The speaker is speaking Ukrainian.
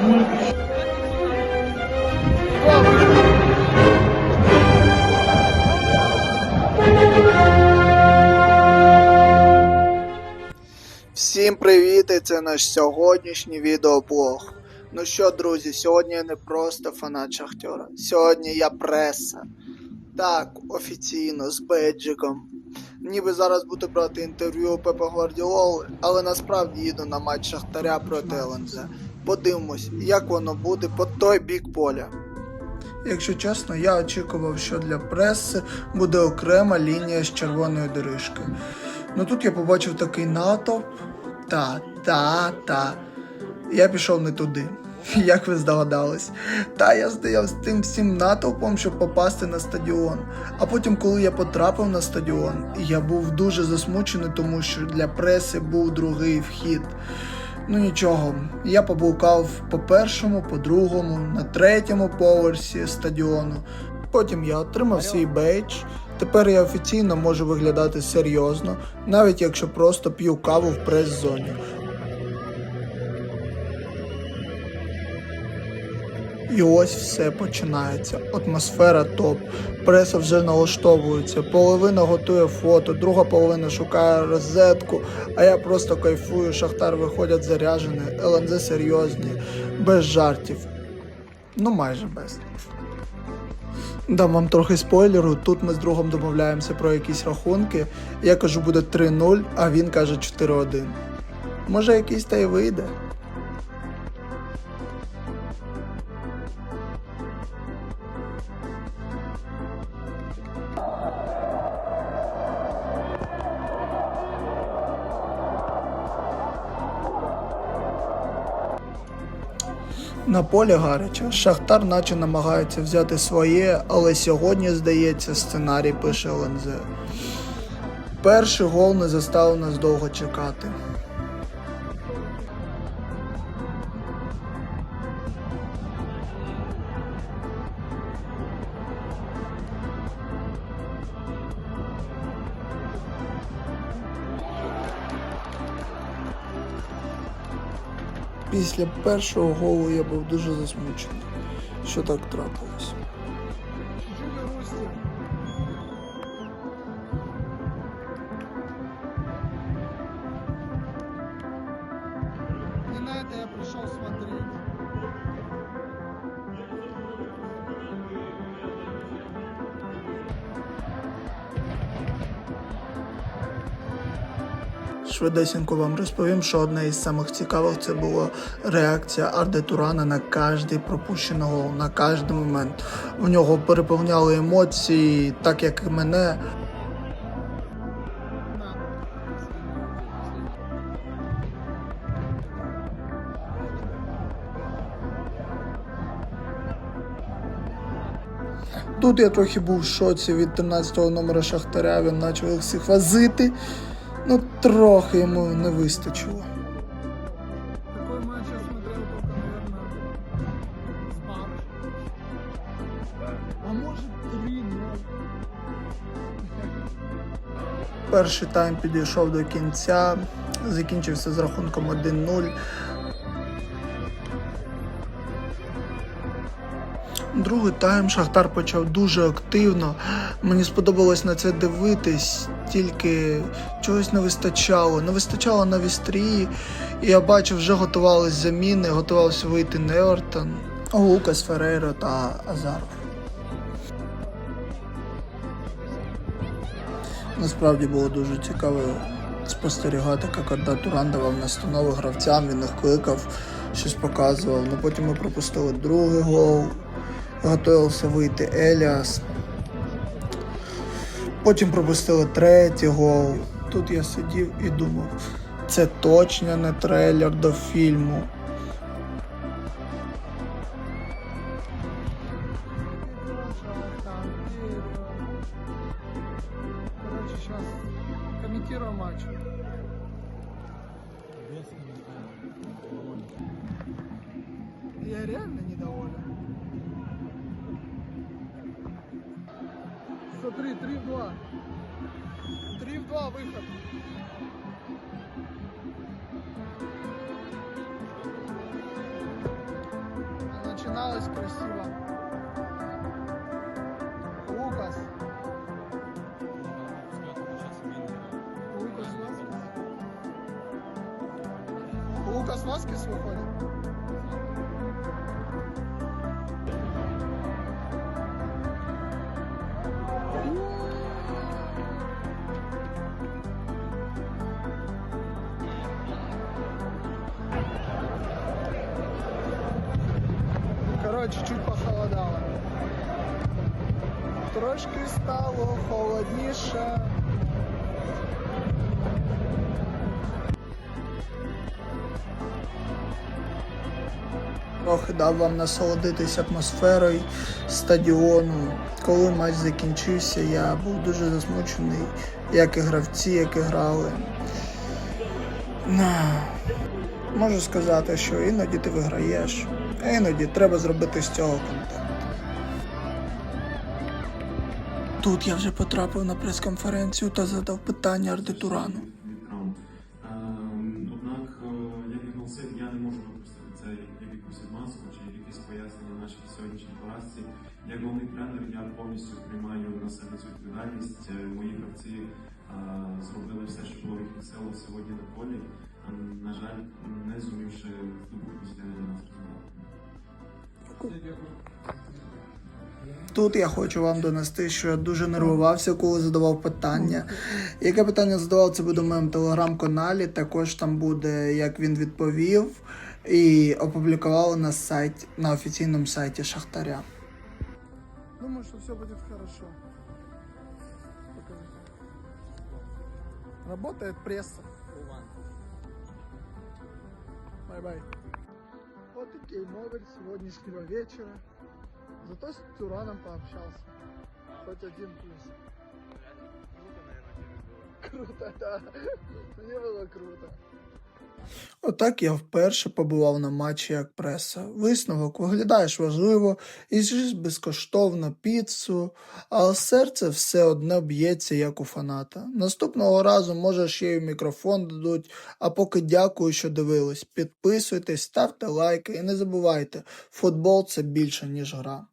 Всім привіт! І це наш сьогоднішній відеоблог. Ну що, друзі, сьогодні я не просто фанат Шахтера. Сьогодні я преса. Так, офіційно, з беджиком. Ніби зараз буду брати інтерв'ю у Пепа Гвардіоли, але насправді їду на матч Шахтаря проти ЛНЗ. Подивимось, як воно буде по той бік поля. Якщо чесно, я очікував, що для преси буде окрема лінія з червоної доріжки. Ну тут я побачив такий натовп. Та, та, та. Я пішов не туди. Як ви здогадались? Та я стояв з тим всім натовпом, щоб попасти на стадіон. А потім, коли я потрапив на стадіон, я був дуже засмучений, тому що для преси був другий вхід. Ну нічого, я поблукав по першому, по другому, на третьому поверсі стадіону. Потім я отримав свій бейдж. Тепер я офіційно можу виглядати серйозно, навіть якщо просто п'ю каву в прес-зоні. І ось все починається. Атмосфера топ. Преса вже налаштовується. Половина готує фото, друга половина шукає розетку, а я просто кайфую. Шахтар виходять заряжені, ЛНЗ серйозні, без жартів. Ну майже без. Дам вам трохи спойлеру. Тут ми з другом домовляємося про якісь рахунки. Я кажу, буде 3-0, а він каже 4-1. Може, якийсь та й вийде. На полі гаряче. Шахтар наче намагається взяти своє, але сьогодні, здається, сценарій пише ЛНЗ. Перший гол не заставив нас довго чекати. Після першого голу я був дуже засмучений, що так трапилось. Швидесенько вам розповім, що одна із самих цікавих це була реакція Арде Турана на кожний пропущений гол, на кожний момент. В нього переповняли емоції, так як і мене. Тут я трохи був в шоці від 13-го номера Шахтаря, він почав всіх возити. Трохи йому не вистачило. Такой матч я смотрел только, наверное, с бар. А может 3-0. Перший тайм підійшов до кінця, закінчився з рахунком 1-0. Другий тайм Шахтар почав дуже активно. Мені сподобалось на це дивитись, тільки чогось не вистачало. Не вистачало на вістрії. І я бачив, вже готувались заміни, готувався вийти Невертон, Лукас Ферейро та Азаров. Насправді було дуже цікаво спостерігати, як Арда Туран давав настанови гравцям, він їх кликав, щось показував. Ну потім ми пропустили другий гол, готувався вийти Еліас. Потім пропустили третій гол. Тут я сидів і думав, це точно не трейлер до фільму. Я реально недоволен. Смотри, 3 в 2. 3 в 2 выход. начиналось красиво. Лукас. Лукас Васкес выходит? Короче, чуть похолодало. Трошки стало холодніше. Трохи дав вам насолодитись атмосферою стадіону. Коли матч закінчився, я був дуже засмучений, як і гравці, як і грали. Можу сказати, що іноді ти виграєш, іноді треба зробити з цього контент. Тут я вже потрапив на прес-конференцію та задав питання Ардитурану. Ем, Однак, е, як і голосив, я не можу використати це як якусь відмазку чи як якесь пояснення нашій сьогоднішній поразці. Як головний тренер, я повністю приймаю на себе цю відповідальність. Е, Мої гравці е, зробили все, що було в їхніх силах сьогодні на полі. На жаль, не зумівши здобути позитивний для нас результат. Тут я хочу вам донести, що я дуже нервувався, коли задавав питання. Яке питання задавав, це буде в моєму телеграм-каналі. Також там буде, як він відповів, і опублікували на сайті, на офіційному сайті Шахтаря. Думаю, що все буде хорошо. Работает пресса. Бай-бай. Вот такий номер сегодняшнего вечера. Зато с Тюраном пообщался. Хоть один плюс. Круто, да. Мне было круто. Отак я вперше побував на матчі як преса. Висновок виглядаєш важливо, їжиш безкоштовно піцу, а серце все одне б'ється, як у фаната. Наступного разу, може, ще мікрофон дадуть, а поки дякую, що дивились. Підписуйтесь, ставте лайки і не забувайте, футбол це більше, ніж гра.